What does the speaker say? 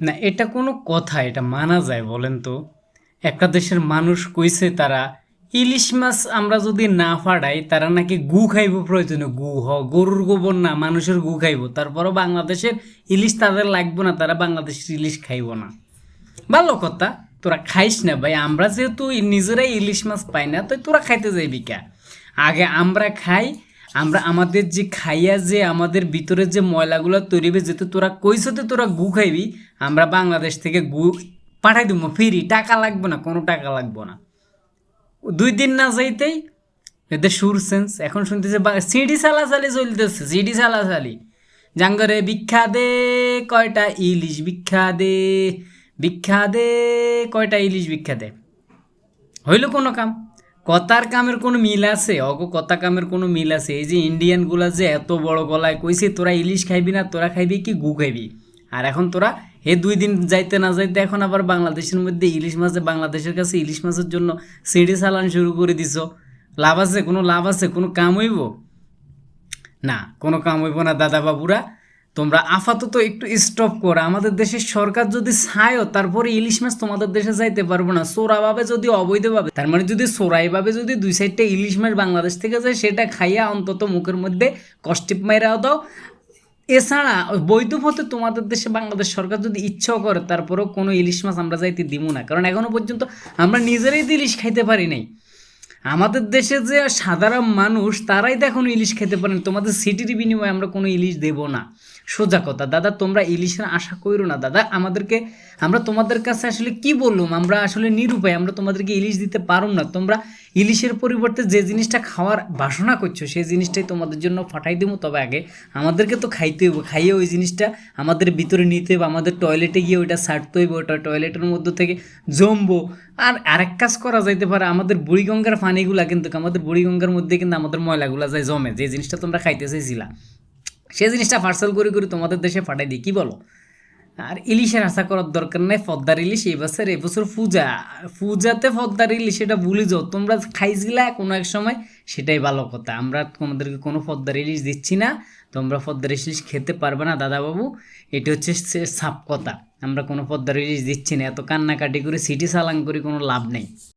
না, এটা কোনো কথা, এটা মানা যায়, বলেন তো। একটা দেশের মানুষ কইছে তারা, ইলিশ মাছ আমরা যদি না ফাড়াই, তারা নাকি গু খাইব প্রয়োজনে। গু, হ, গরুর গোবর না, মানুষের গু খাইব। তারপরও বাংলাদেশের ইলিশ তাদের লাগবে না, তারা বাংলাদেশের ইলিশ খাইব না। ভালো কথা, তোরা খাইস না ভাই। আমরা যেহেতু নিজেরাই ইলিশ মাছ পাই না তো তোরা খাইতে যাইবি কা? আগে আমরা খাই আমরা আমাদের যে খাইয়া যে আমাদের ভিতরে যে ময়লাগুলো তৈরি হবে, যেহেতু তোরা কইসতে তোরা গু খাইবি, আমরা বাংলাদেশ থেকে গু পাঠাই দিব। ফ্রি, টাকা লাগবে না, কোনো টাকা লাগবে না। দুই দিন না যাইতেই এদের সুর সেন্স এখন শুনতেছে সিডি চালাচালি চলতেছে, সিডি চালাচালি জাঙ্গরে ভিক্ষা দে কয়টা ইলিশ ভিক্ষা দে ভিক্ষা দে কয়টা ইলিশ ভিক্ষা দে। হইল কোনো কাম? কথার কামের কোনো মিল আছে? অগো কথা কামের কোনো মিল আছে? এই যে ইন্ডিয়ানগুলা যে এত বড় গলায় কইছে, তোরা ইলিশ খাইবি না, তোরা খাইবি কি গু খাইবি? আর এখন তোরা হে দুই দিন যাইতে না যাইতে এখন আবার বাংলাদেশের মধ্যে ইলিশ মাছে বাংলাদেশের কাছে ইলিশ মাছের জন্য সিঁড়ি চালান শুরু করে দিছ। লাভ আছে? কোনো লাভ আছে? কোনো কাম হইব? না, কোনো কাম হইব না, দাদা বাবুরা। তোমরা আপাতত একটু স্টপ করো। আমাদের দেশের সরকার যদি ছায়ও, তারপরে ইলিশ মাছ তোমাদের দেশে যাইতে পারব না। চোরাভাবে যদি, অবৈধভাবে, তার মানে যদি চোরাইভাবে যদি দুই সাইডটা ইলিশ মাছ বাংলাদেশ থেকে যায়, সেটা খাইয়া অন্তত মুখের মধ্যে কষ্টিপ মাইরাও দাও। এছাড়া বৈধ পথে তোমাদের দেশে বাংলাদেশ সরকার যদি ইচ্ছাও করে, তারপরেও কোনো ইলিশ মাছ আমরা যাইতে দিব না। কারণ এখনও পর্যন্ত আমরা নিজেরাই তো ইলিশ খাইতে পারি নাই। আমাদের দেশে যে সাধারণ মানুষ, তারাই তো এখন ইলিশ খেতে পারেন তোমাদের সিটির বিনিময়ে আমরা কোনো ইলিশ দেব না। সোজা কথা, দাদা, তোমরা ইলিশের আশা করো না, দাদা। আমাদেরকে, আমরা তোমাদের কাছে আসলে কি বললাম? আমরা আসলে নিরুপায়, আমরা তোমাদেরকে ইলিশ দিতে পারুম না। তোমরা ইলিশের পরিবর্তে যে জিনিসটা খাওয়ার বাসনা করছ, সেই জিনিসটাই তোমাদের জন্য ফাটাই দেবো। তবে আগে আমাদেরকে তো খাইতে হইব, খাইয়ে ওই জিনিসটা আমাদের ভিতরে নিতে হবে আমাদের টয়লেটে গিয়ে ওইটা সারতে হইব, ওটা টয়লেটের মধ্যে থেকে জমবো। আর আরেক কাজ করা যাইতে পারে, আমাদের বুড়িগঙ্গার পানিগুলা কিন্তু, আমাদের বুড়িগঙ্গার মধ্যে কিন্তু আমাদের ময়লাগুলা যায় জমে, যে জিনিসটা তোমরা খাইতে চাইছিলা। সেই জিনিসটা পার্সেল করে করে তোমাদের দেশে পাঠাই দিই, কী বলো? আর ইলিশের আশা করার দরকার নাই পদ্মার ইলিশ, এই বছর এবছর পূজা। পূজাতে পদ্মার ইলিশ সেটা ভুলে যাও। তোমরা খাইছিলা কোনো এক সময়, সেটাই ভালো কথা। আমরা তোমাদেরকে কোনো পদ্মার ইলিশ দিচ্ছি না। তোমরা পদ্মার ইলিশ খেতে পারবে না, দাদাবাবু। এটি হচ্ছে সাপ কথা। আমরা কোনো পদ্মার ইলিশ দিচ্ছি না। এত কান্নাকাটি করে সিটি সালাং করে কোনো লাভ নেই।